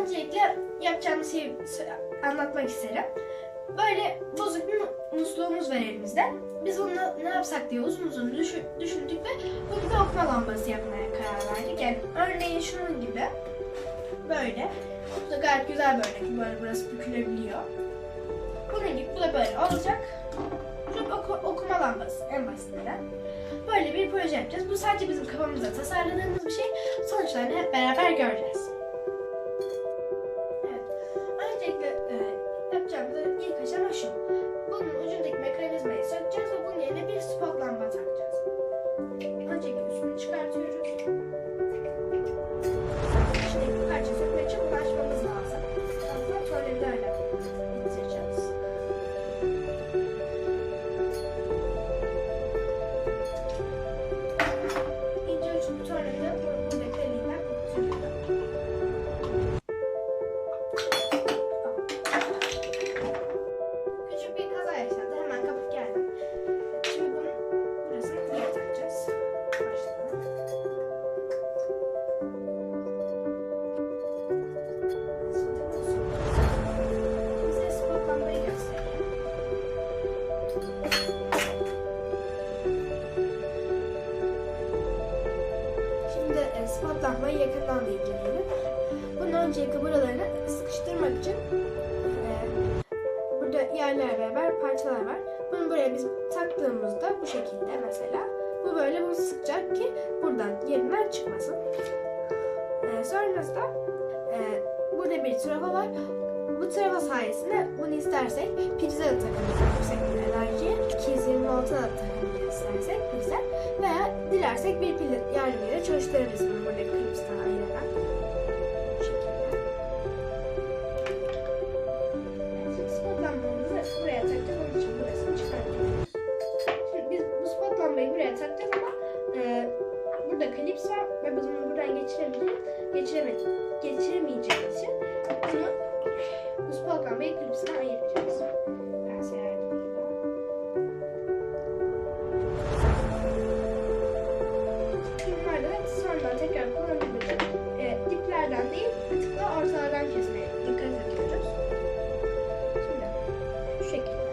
öncelikle yapacağımız şeyi anlatmak isterim. Böyle bozuk bir mu- musluğumuz var elimizde. Biz bunu ne yapsak diye uzun uzun düşün- düşündük ve bunu bir okuma lambası yapmaya karar verdik. Yani örneğin şunun gibi. Böyle. Bu da gayet güzel böyle. Böyle burası bükülebiliyor. Bunun gibi bu da böyle olacak. Bir oku- okuma lambası en basitinden. Böyle bir proje yapacağız. Bu sadece bizim kafamızda tasarladığımız bir şey. Sonuçlarını hep beraber göreceğiz. Yakından da inceleyelim. Bunun öncelikle buralarını sıkıştırmak için e, burada yerler beraber parçalar var. Bunu buraya biz taktığımızda bu şekilde mesela bu böyle bunu sıkacak ki buradan yerinden çıkmasın. E, sonrasında e, burada bir trafo var. Bu trafo sayesinde bunu istersek prize de takabiliriz yüksek bir enerjiye. 226 da takabiliriz istersek prize. Veya dilersek bir pil yardımıyla çalıştırabiliriz bunu burada klipsten ayırarak. Şekilde. Lambamızı buraya takacağız. Onun için burasını çıkartıyoruz. Biz bu spot buraya takacağız ama e, burada klips var ve biz bunu buradan geçiremeyeceğiz. Geçiremedik. Geçiremeyeceğimiz için bunu bu spot lambayı klipsinden ayıracağız. Ben sonradan tekrar kullanılacak e, diplerden değil, bir tık daha kesmeye dikkat ediyoruz. Şimdi şu şekilde.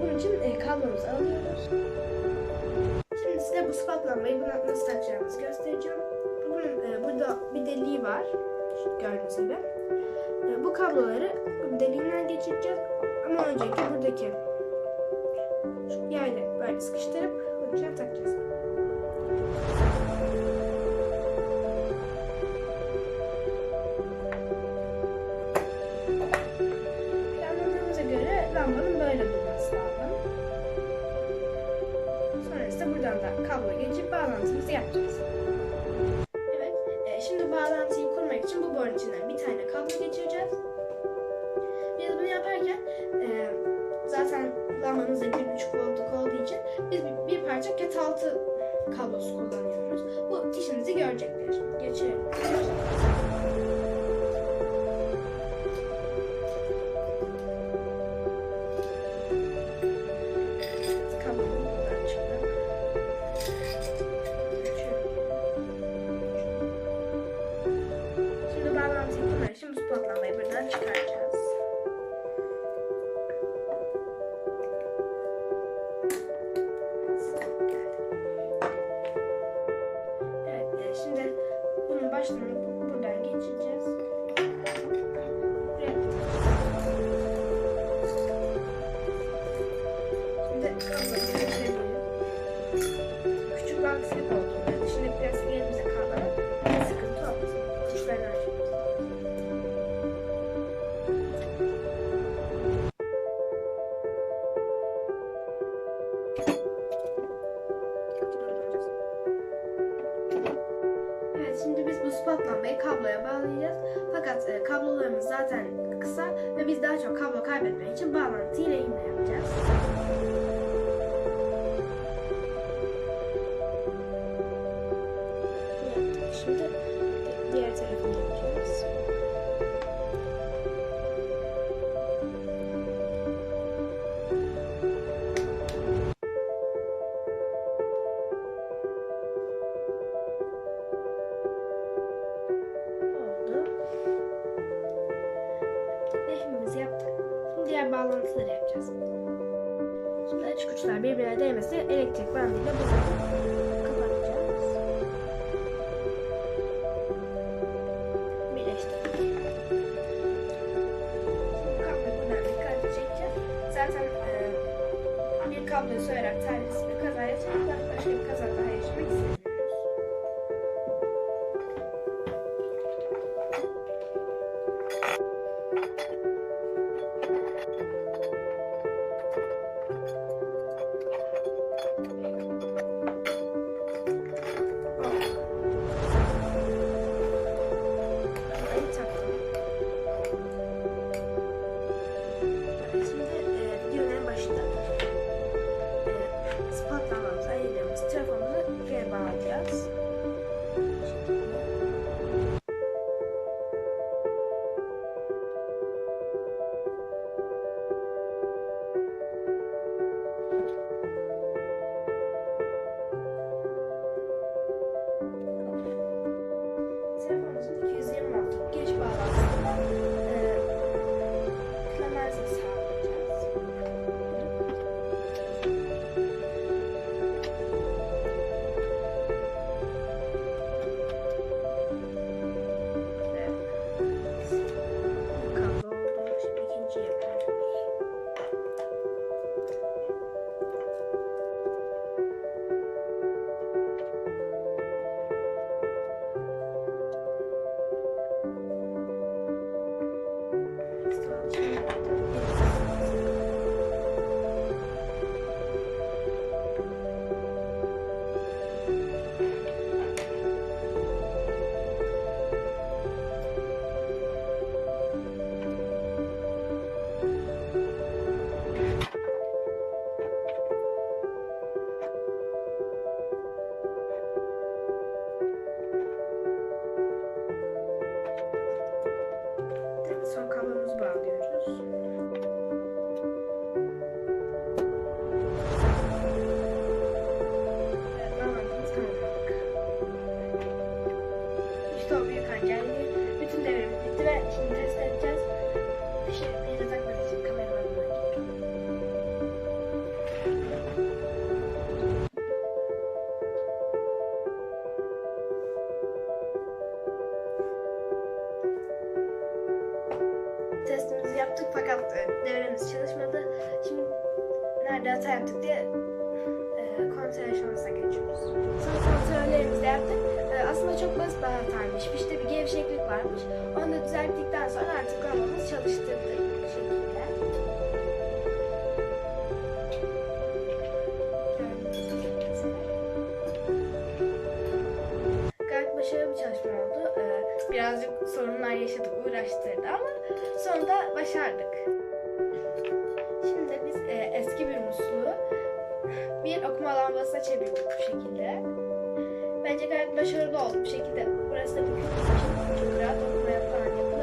Şimdi için e, kablomuzu alıyoruz. Şimdi size bu spot lambayı buna nasıl takacağımızı göstereceğim. Bunun e, burada bir deliği var. Gördüğünüz gibi. E, bu kabloları deliğinden geçireceğiz. Ama öncelikle buradaki yerle böyle sıkıştırıp içine takacağız. Planladığımıza göre lambanın böyle durması lazım. Sonrasında buradan da kablo geçip bağlantımızı yapacağız. Zaten lambanız da 1.5 voltluk olduğu için biz bir, bir parça ket altı kablosu kullanıyoruz. Bu işimizi görecektir. Geçirelim. Şimdi bunun başlığını bu- buradan geçireceğiz. Buraya Şimdi kabloyu geçirelim. Küçük bir aksilik olduğunda kablo kaybetmek için bağlantıyı lehimle yapacağız. Kontrollerimizi yaptık. E, aslında çok basit bir hataymış. Fişte bir gevşeklik varmış. Onu da düzelttikten sonra artık lambamızı çalıştırdık bu şekilde. Gayet başarılı bir çalışma oldu. Ee, birazcık sorunlar yaşadık, uğraştırdı ama sonunda başardık. Şimdi biz e, eski bir musluğu bir okuma lambasına çevirdik bu şekilde. Bence gayet başarılı oldu bu şekilde. Burası da bükük için çok rahat okumaya falan yapabilirsiniz.